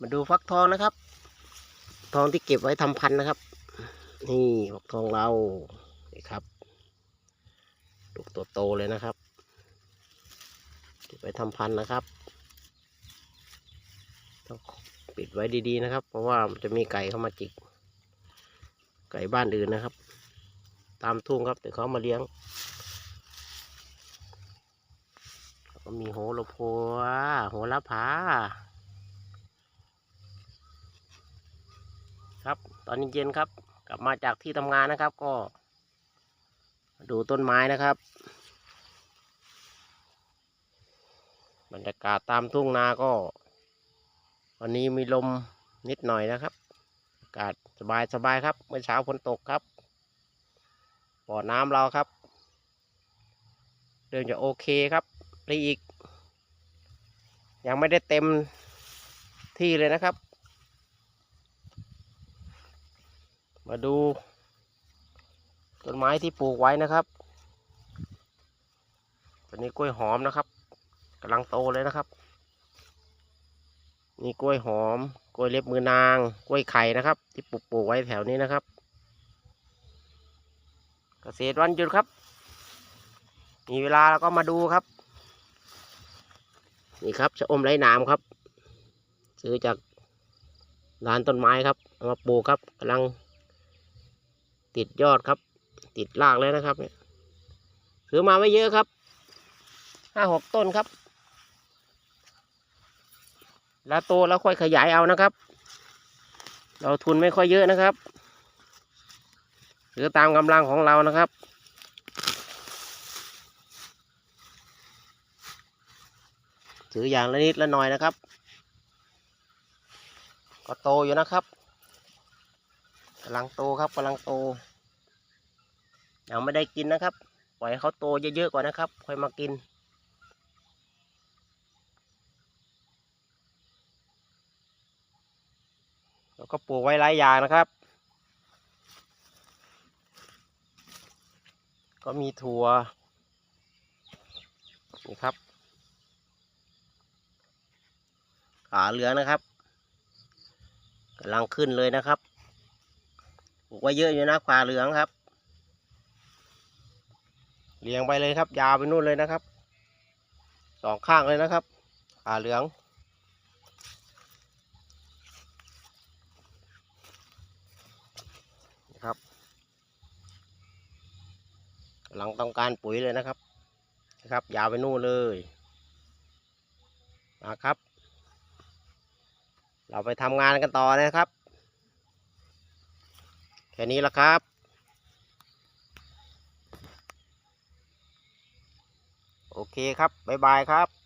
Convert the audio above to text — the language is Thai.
มาดูฟักทองนะครับ ทองที่เก็บไว้ทำพันนะครับ นี่ฟักทองเรานี่ครับลูกตัวโตเลยนะครับ เก็บไว้ทำพันนะครับต้องปิดไว้ดีๆนะครับ เพราะว่ามันจะมีไก่เข้ามาจิก ไก่บ้านอื่นนะครับ ตามทุ่งครับเดี๋ยวเขามาเลี้ยงก็มีโหระพวโหระพา ครับ ต อนเย็นๆครับ กลับมาจากที่ทำงานนะครับ ก็ ดูต้นไม้นะครับ บรรยากาศตามทุ่งนาก็ วันนี้มีลมนิดหน่อยนะครับ อากาศสบายสบายๆครับ เมื่อเช้าฝนตกครับบ่อน้ำเราครับเริ่มจะโอเคครับนี่อีก ยังไม่ได้เต็มที่เลยนะครับ มาดูต้นไม้ที่ปลูกไว้นะครับตัวนี้กล้วยหอมนะครับกำลังโตเลยนะครับ นี่กล้วยหอม กล้วยเล็บมือนาง กล้วยไข่นะครับ ที่ปลูกปลูกไว้แถวนี้นะครับ เกษตรวันหยุดครับ มีเวลาเราก็มาดูครับ นี่ครับชะอมไร้หนามครับ ซื้อจากร้านต้นไม้ครับเอามาปลูกครับกำลัง ติดยอดครับ ติดรากเลยนะครับเนี่ยซื้อมาไม่เยอะครับห้าหกต้นครับ แล้วโตแล้วค่อยขยายเอานะครับ เราทุนไม่ค่อยเยอะนะครับหรือตามกำลังของเรานะครับ ถืออย่างละนิดละหน่อยนะครับ ก็โตอยู่นะครับ กำลังโตครับกำลังโตยังไม่ได้กินนะครับ ปล่อยเขาโตเยอะๆก่อนนะครับ ค่อยมากิน แล้วก็ปลูกไว้หลายอย่างนะครับ ก็มีถั่วนี่ครับขาเหลือนะครับกำลังขึ้นเลยนะครับ ลูกไว้เยอะอยู่นะขาเหลืองครับเลี้ยงไปเลยครับ ยาวไปนู่นเลยนะครับสองข้างเลยนะครับขาเหลือง นะครับกำลังต้องการปุ๋ยเลยนะครับนะครับ ยาวไปนู่นเลยมาครับ เราไปทำงานกันต่อนะครับ ค่นี้ละครับ โอเคครับ บ๊ายบายครับ